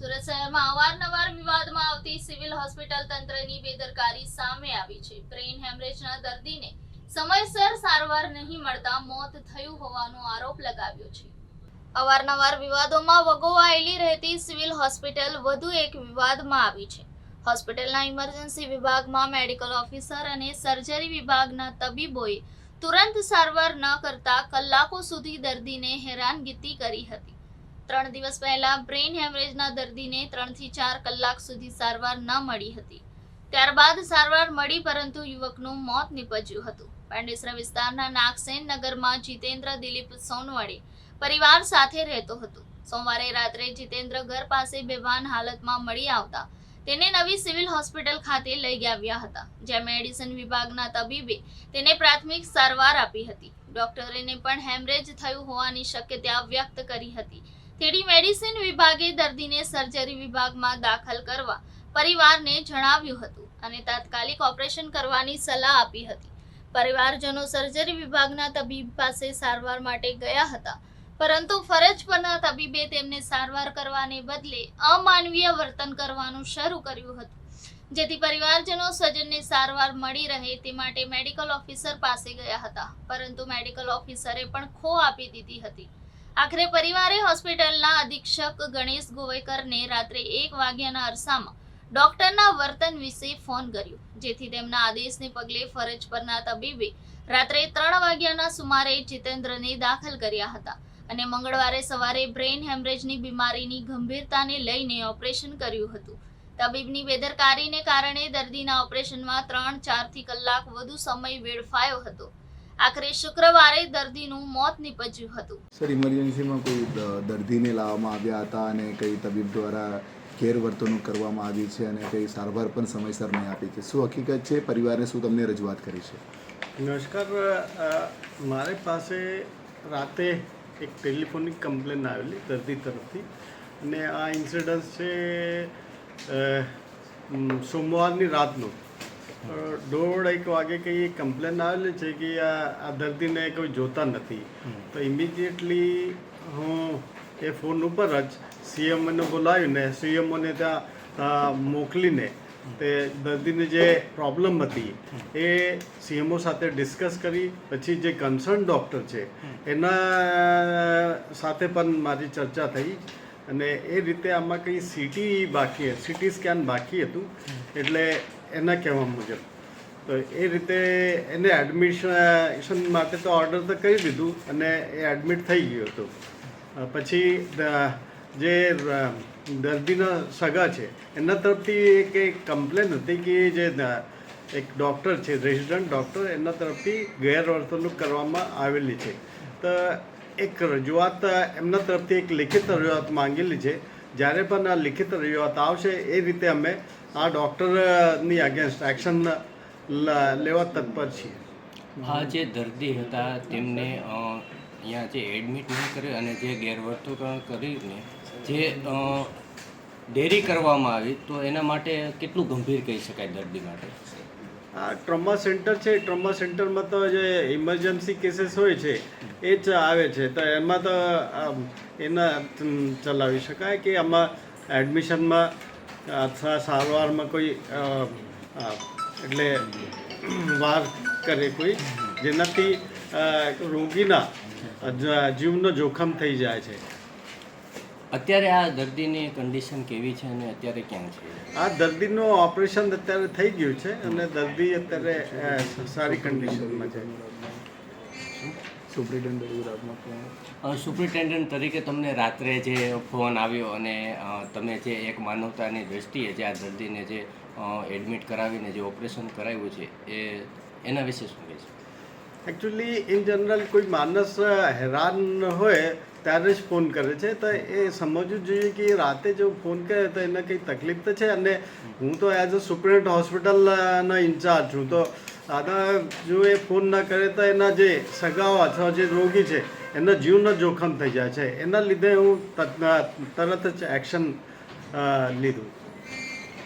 સુરત શહેરમાં અવારનવાર વિવાદમાં આવતી સિવિલ હોસ્પિટલ તંત્રની બેદરકારી સામે આવી છે. બ્રેઇન હેમરેજના દર્દીને સમયસર સારવાર નહીં મળતા મોત થયું હોવાનો આરોપ લગાવ્યો છે. અવારનવાર વિવાદોમાં વગોવાયેલી રહેતી સિવિલ હોસ્પિટલ વધુ એક વિવાદમાં આવી છે. હોસ્પિટલના ઇમરજન્સી વિભાગમાં મેડિકલ ઓફિસર અને સર્જરી વિભાગના તબીબોએ તુરંત સારવાર ન કરતા કલાકો સુધી દર્દીને હેરાનગીતી કરી હતી. ત્રણ દિવસ પહેલા બ્રેઇન હેમરેજના દર્દીને ત્રણથી ચાર કલાક સુધી સારવાર ન મળી હતી. ત્યારબાદ સારવાર મળી પરંતુ યુવકનું મોત નીપજ્યું હતું. પાંડેસરા વિસ્તારના નાગસેન નગરમાં જીતેન્દ્ર દિલીપ સોનવડે પરિવાર સાથે રહેતો હતો. સોમવારે રાત્રે જીતેન્દ્ર ઘર પાસે બેભાન હાલતમાં મળી આવતા તેને નવી સિવિલ હોસ્પિટલ ખાતે લઈ આવ્યા હતા, જ્યાં મેડિસિન વિભાગના તબીબે તેને પ્રાથમિક સારવાર આપી હતી. ડોક્ટરેને પણ હેમરેજ થયું હોવાની શક્યતા વ્યક્ત કરી હતી. તેડી મેડિસિન વિભાગે દર્દીને સર્જરી વિભાગમાં દાખલ કરવા પરિવારને જણાવ્યું હતું અને તાત્કાલિક ઓપરેશન કરવાની સલાહ આપી હતી. પરિવારજનો સર્જરી વિભાગના તબીબ પાસે સારવાર માટે ગયા હતા, પરંતુ ફરજ પરના તબીબે તેમને સારવાર કરવાને બદલે અમાનવીય વર્તન કરવાનું શરૂ કર્યું હતું. જેથી પરિવારજનો સજનને સારવાર મળી રહે તે માટે મેડિકલ ઓફિસર પાસે ગયા હતા, પરંતુ મેડિકલ ઓફિસરે પણ ખો આપી દીધી હતી. આખરે પરિવારે હોસ્પિટલના અધિક્ષક ગણેશ ગોવેકરને રાત્રે એક વાગ્યાના અરસામાં ડોક્ટરના વર્તન વિશે ફોન કર્યો. જેથી તેમના આદેશને પગલે ફરજ પરના તબીબે રાત્રે ત્રણ વાગ્યાના સુમારે જીતેન્દ્રને દાખલ કર્યા હતા અને મંગળવારે સવારે બ્રેઇન હેમરેજની બીમારીની ગંભીરતાને લઈને ઓપરેશન કર્યું હતું. તબીબની બેદરકારીને કારણે દર્દીના ઓપરેશનમાં ત્રણ ચારથી કલાક વધુ સમય વેડફાયો હતો. આખરે શુક્રવારે દર્દીનું મોત નીપજ્યું હતું. સર ઇમરજન્સીમાં કોઈ દર્દીને લાવવામાં આવ્યા હતા અને કઈ તબીબ દ્વારા ગેરવર્તણૂક કરવામાં આવી છે અને કઈ સારવાર પણ સમયસર નહીં આપી છે? શું હકીકત છે? પરિવારે શું તમને રજૂઆત કરી છે? નમસ્કાર મારી પાસે રાતે એક ટેલિફોનિક કમ્પ્લેન આવેલી દર્દી તરફથી અને આ ઇન્સિડન્સ છે સોમવારની રાતનો. દોઢ એક વાગે કંઈ કમ્પ્લેન આવેલી છે કે આ દર્દીને કોઈ જોતા નથી. તો ઇમિડિયેટલી હું એ ફોન ઉપર જ સીએમઓને બોલાવીને સીએમઓને ત્યાં મોકલીને તે દર્દીની જે પ્રોબ્લેમ હતી એ સીએમઓ સાથે ડિસ્કસ કરી. પછી જે કન્સર્ન ડૉક્ટર છે એના સાથે પણ મારી ચર્ચા થઈ. અને એ રીતે આમાં કંઈ સીટી બાકી સીટી સ્કેન બાકી હતું, એટલે એના કહેવા મુજબ. તો એ રીતે એને એડમિશન માટે તો ઓર્ડર તો કરી દીધું અને એ એડમિટ થઈ ગયો હતો. પછી જે દર્દીના સગા છે, એના તરફથી એક એક કમ્પ્લેન હતી કે જે એક ડૉક્ટર છે રેસિડન્ટ ડૉક્ટર એના તરફથી ગેરવર્તણૂક કરવામાં આવેલી છે. તો એક રજૂઆત એમના તરફથી એક લિખિત રજૂઆત માંગેલી છે. જ્યારે પણ આ લિખિત રજૂઆત આવશે, એ રીતે અમે આ ડૉક્ટરની અગેન્સ્ટ એક્શન લેવા તત્પર છીએ. આ જે દર્દી હતા, તેમને અહીંયા જે એડમિટ નહીં કરી અને જે ગેરવર્તણૂક કરીને જે ડેરી કરવામાં આવી, તો એના માટે કેટલું ગંભીર કહી શકાય દર્દી માટે? આ ટ્રોમા સેન્ટર છે ટ્રોમા સેન્ટરમાં તો જે ઇમરજન્સી કેસીસ હોય છે, એ જ આવે છે. તો એમાં તો એના ચલાવી શકાય કે આમાં એડમિશનમાં અથવા સારવારમાં કોઈ એટલે વાર કરે કોઈ, જેનાથી રોગીના જીવનો જોખમ થઈ જાય છે. અત્યારે આ દર્દીની કન્ડિશન કેવી છે અને અત્યારે ક્યાં છે? આ દર્દીનું ઓપરેશન અત્યારે થઈ ગયું છે અને દર્દી અત્યારે સારી કન્ડિશનમાં છે. સુપ્રિન્ટેન્ડન્ટ તરીકે તમને રાત્રે જે ફોન આવ્યો અને તમે જે એક માનવતાની દ્રષ્ટિએ જે આ દર્દીને જે એડમિટ કરાવીને જે ઓપરેશન કરાવ્યું છે એ એના વિશે શું છે એકચ્યુઅલી ઇન જનરલ કોઈ માણસ હેરાન હોય ત્યારે જ ફોન કરે છે. તો એ સમજવું જોઈએ કે રાતે જો ફોન કરે તો એને કંઈ તકલીફ તો છે? અને હું તો એઝ અ સુપ્રિન્ટ હોસ્પિટલનો ઇન્ચાર્જ છું. તો આના જો એ ફોન ન કરે તો એના જે સગાઓ અથવા જે રોગી છે એના જીવનો જોખમ થઈ જાય છે. એના લીધે હું તરત જ એક્શન લીધું.